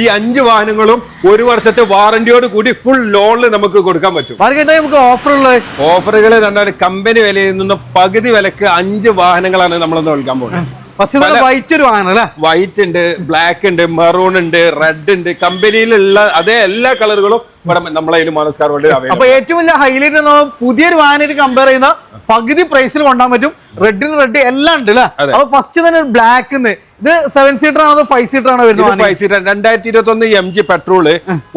ഈ അഞ്ച് വാഹനങ്ങളും ഒരു വർഷത്തെ വാറന്റിയോട് കൂടി ഫുൾ ലോണിൽ നമുക്ക് കൊടുക്കാൻ പറ്റും. നമുക്ക് ഓഫർ ഉള്ളത് ഓഫറുകൾ എന്നാൽ കമ്പനി വിലയിൽ നിന്ന് പകുതി വിലക്ക് അഞ്ച് വാഹനങ്ങളാണ് നമ്മളൊന്ന് കൊടുക്കാൻ പോകുന്നത്. വൈറ്റ് വൈറ്റ് ഉണ്ട് ബ്ലാക്ക് ഉണ്ട് മെറൂൺ ഉണ്ട് റെഡ് ഉണ്ട്. കമ്പനിയിലുള്ള അതേ എല്ലാ കളറുകളും ഇവിടെ നമ്മളെ മാനസ്കാർ അപ്പൊ ഏറ്റവും വലിയ ഹൈലൈറ്റ് എന്ന് പറഞ്ഞാൽ പുതിയൊരു വാഹനമായിട്ട് കമ്പയർ ചെയ്യുന്ന പകുതി പ്രൈസിൽ കൊണ്ടാൻ പറ്റും. റെഡിന് റെഡ് എല്ലാം ഉണ്ട് അല്ലെ. അപ്പൊ ഫസ്റ്റ് തന്നെ ബ്ലാക്ക് ഇത് സെവൻ സീറ്റർ ആണോ ഫൈവ് സീറ്റർ ആണോ വരുന്നത് ഫൈവ് സീറ്റർ രണ്ടായിരത്തി ഇരുപത്തി ഒന്ന് എം ജി പെട്രോൾ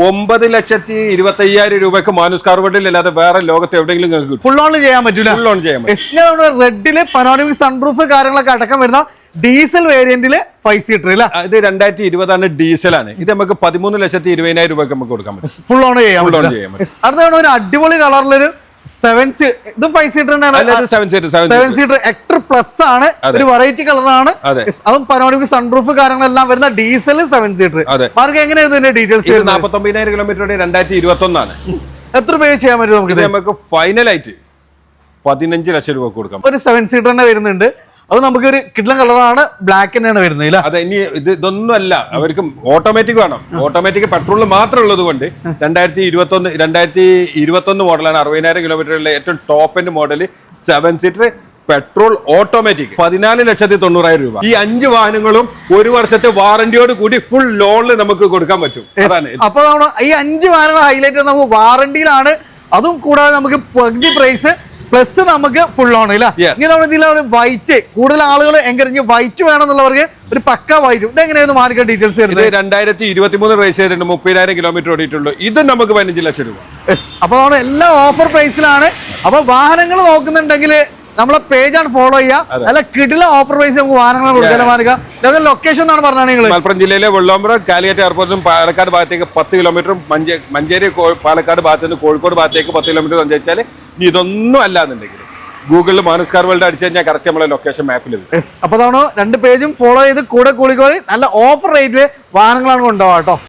ഒമ്പത് ലക്ഷത്തി ഇരുപത്തി അയ്യായിരം രൂപയ്ക്ക് മാനുസ് വേൾഡിൽ അല്ലാതെ വേറെ ലോകത്ത് എവിടെയെങ്കിലും ഫുൾ ഓൺ ചെയ്യാൻ പറ്റില്ല ഫുൾ ഓൺ ചെയ്യാൻ പറ്റും. റെഡിൽ പനോണിക് സൺറൂഫ് കാര്യങ്ങളൊക്കെ അടക്കം വരുന്ന ഡീസൽ വേരിയന്റിൽ ഫൈവ് സീറ്റർ അല്ല? ഇത് രണ്ടായിരത്തി ഇരുപതാണ് ഡീസലാണ്. ഇത് നമുക്ക് പതിമൂന്ന് ലക്ഷത്തി ഇരുപതിനായിരം രൂപയ്ക്ക് നമുക്ക് കൊടുക്കാൻ പറ്റും. ഫുൾ ഓൺ ചെയ്യാം ഫുൾ ഓൺ. Yes. ഒരു അടിപൊളി കളറിലൊരു സെവൻ ഇത് five seater seven seat seven seven seater Hector plus ആണ്. ഒരു വെറൈറ്റി കളറാണ് അതെ. പനോണിക് സൺറൂഫ് കാര്യങ്ങളെല്ലാം വരുന്ന ഡീസൽ സെവൻ സീറ്റർ മാർക്ക് എങ്ങനെയായിരുന്നു ഇതിന്റെ ഡീറ്റെയിൽസ് ഇത് നാൽപ്പത്തി ഒമ്പതിനായിരം കിലോമീറ്ററുടെ രണ്ടായിരത്തി ഇരുപത്തി ഒന്നാണ് എത്ര പേ ചെയ്യാൻ പറ്റും നമുക്ക് നമുക്ക് ഫൈനലായിട്ട് പതിനഞ്ച് ലക്ഷം രൂപ കൊടുക്കാം. ഒരു സെവൻ സീറ്റർ തന്നെ വരുന്നുണ്ട്. അത് നമുക്ക് ഒരു കിഡ്ലൻ കളറാണ് ബ്ലാക്ക് തന്നെയാണ് വരുന്നത് ഇല്ല? അതെ ഇനി ഇത് ഇതൊന്നും അല്ല അവർക്ക് ഓട്ടോമാറ്റിക് വേണം. ഓട്ടോമാറ്റിക് പെട്രോൾ മാത്രം ഉള്ളത് കൊണ്ട് രണ്ടായിരത്തി ഇരുപത്തി ഒന്ന് രണ്ടായിരത്തി ഇരുപത്തി ഒന്ന് മോഡലാണ് അറുപതിനായിരം കിലോമീറ്ററിലെ ഏറ്റവും top end model seven seater petrol automatic പതിനാല് ലക്ഷത്തി തൊണ്ണൂറായിരം രൂപ. ഈ അഞ്ച് വാഹനങ്ങളും ഒരു വർഷത്തെ വാറന്റിയോട് കൂടി ഫുൾ ലോണിൽ നമുക്ക് കൊടുക്കാൻ പറ്റും. അതാണ്. അപ്പൊ ഈ അഞ്ച് വാഹനങ്ങൾ ഹൈലൈറ്റ് നമുക്ക് വാറണ്ടിയിലാണ് അതും കൂടാതെ നമുക്ക് പകുതി പ്രൈസ് പ്ലസ് നമുക്ക് ഫുൾ ഓൺ ഇല്ല? ഇതിലാണ് വൈറ്റ് കൂടുതൽ ആളുകൾ എങ്കിലും വൈറ്റ് വേണമെന്നുള്ളവർക്ക് ഒരു പക്ക വൈറ്റ് ഇത് എങ്ങനെയായിരുന്നു മാർക്കറ്റ് ഡീറ്റെയിൽസ് വരുന്നത് രണ്ടായിരത്തി ഇരുപത്തി മൂന്ന് റേസ് ചെയ്തിട്ടുണ്ട്. മുപ്പതിനായിരം കിലോമീറ്റർ ഓടിയിട്ടുള്ളൂ. ഇത് നമുക്ക് പതിനഞ്ച് ലക്ഷം രൂപ. അപ്പൊ എല്ലാ ഓഫർ പ്രൈസിലാണ് അപ്പൊ വാഹനങ്ങൾ നോക്കുന്നുണ്ടെങ്കിൽ നമ്മളെ പേജാണ് ഫോളോ ചെയ്യുക. നല്ല കിടില ഓഫർ പ്രൈസ് നമുക്ക് വാഹനങ്ങൾ കൊടുക്കാൻ മാറുക. ലൊക്കേഷൻ എന്നാണ് പറഞ്ഞത് നിങ്ങൾ മലപ്പുറം ജില്ലയിലെ വെള്ളാമ്പുറം കാലിക്കറ്റ് എയർപോർട്ടും പാലക്കാട് ഭാഗത്തേക്ക് പത്ത് കിലോമീറ്ററും മഞ്ചേരി പാലക്കാട് ഭാഗത്ത് നിന്ന് കോഴിക്കോട് ഭാഗത്തേക്ക് പത്ത് കിലോമീറ്റർ സഞ്ചരിച്ചാൽ ഇനി ഇതൊന്നും അല്ല എന്നുണ്ടെങ്കിൽ ഗൂഗിളിൽ മാനസ്കാർ വേൾഡ് അടിച്ചു കഴിഞ്ഞാൽ കറക്റ്റ് നമ്മളെ ലൊക്കേഷൻ മാപ്പിൽ അപ്പൊ അതാണ് രണ്ട് പേജും ഫോളോ ചെയ്ത് കൂടെ കൂടിക്കോളി. നല്ല ഓഫർ റേറ്റ് വാഹനങ്ങളാണ് കൊണ്ടുപോകാം കേട്ടോ.